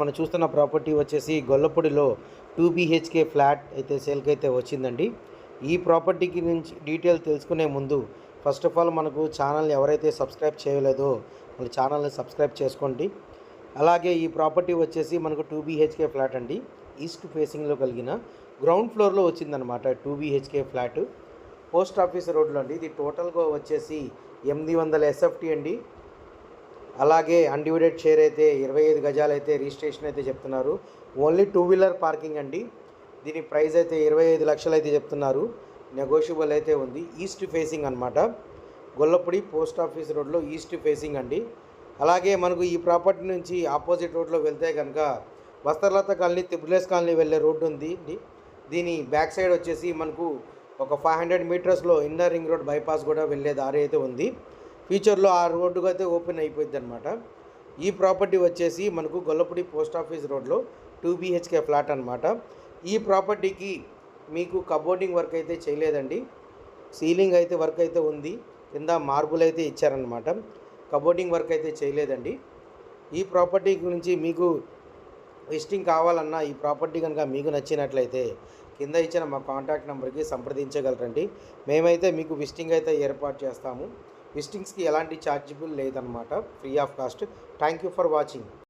మనం చూస్తున్న ప్రాపర్టీ వచ్చేసి గొల్లపూడిలో టూ బీహెచ్కే ఫ్లాట్ అయితే సేల్కి అయితే వచ్చిందండి. ఈ ప్రాపర్టీకి నుంచి డీటెయిల్ తెలుసుకునే ముందు ఫస్ట్ ఆఫ్ ఆల్ మనకు ఛానల్ ఎవరైతే సబ్స్క్రైబ్ చేయలేదో మన ఛానల్ని సబ్స్క్రైబ్ చేసుకోండి. అలాగే ఈ ప్రాపర్టీ వచ్చేసి మనకు టూ బీహెచ్కే ఫ్లాట్ అండి. ఈస్ట్ ఫేసింగ్లో కలిగిన గ్రౌండ్ ఫ్లోర్లో వచ్చిందనమాట two BHK flat. Post office రోడ్లో అండి. ఇది టోటల్గా వచ్చేసి ఎనిమిది వందల ఎస్ఎఫ్టీ అండి. అలాగే అన్డివైడెడ్ షేర్ అయితే ఇరవై ఐదు గజాలు అయితే రిజిస్ట్రేషన్ అయితే చెప్తున్నారు. ఓన్లీ టూ వీలర్ పార్కింగ్ అండి. దీని ప్రైస్ అయితే ఇరవై ఐదు లక్షలు అయితే చెప్తున్నారు. నెగోషియబుల్ అయితే ఉంది. ఈస్ట్ ఫేసింగ్ అనమాట గొల్లపూడి పోస్ట్ ఆఫీస్ రోడ్లో ఈస్ట్ ఫేసింగ్ అండి. అలాగే మనకు ఈ ప్రాపర్టీ నుంచి ఆపోజిట్ రోడ్లో వెళ్తే కనుక వస్త్రలత కాలనీ త్రిపులేస్ కాలనీ వెళ్ళే రోడ్డు ఉంది. దీని బ్యాక్ సైడ్ వచ్చేసి మనకు ఒక ఫైవ్ హండ్రెడ్ మీటర్స్లో ఇన్నర్ రింగ్ రోడ్ బైపాస్ కూడా వెళ్ళే దారి అయితే ఉంది. ఫ్యూచర్లో ఆ రోడ్డుకు అయితే ఓపెన్ అయిపోయింది అనమాట ఈ ప్రాపర్టీ వచ్చేసి మనకు గొల్లపూడి పోస్ట్ ఆఫీస్ రోడ్లో టూ బీహెచ్కే ఫ్లాట్ అనమాట ఈ ప్రాపర్టీకి మీకు కబోర్డింగ్ వర్క్ అయితే చేయలేదండి. సీలింగ్ అయితే వర్క్ అయితే ఉంది. కింద మార్బుల్ అయితే ఇచ్చారనమాట కబోర్డింగ్ వర్క్ అయితే చేయలేదండి. ఈ ప్రాపర్టీ గురించి మీకు విజిటింగ్ కావాలన్నా ఈ ప్రాపర్టీ కనుక మీకు నచ్చినట్లయితే కింద ఇచ్చిన మా కాంటాక్ట్ నెంబర్కి సంప్రదించగలరండి. మేమైతే మీకు విజిటింగ్ అయితే ఏర్పాటు చేస్తాము. విజిటింగ్స్కి ఎలాంటి ఛార్జబుల్ లేదనమాట free of cost. Thank you for watching.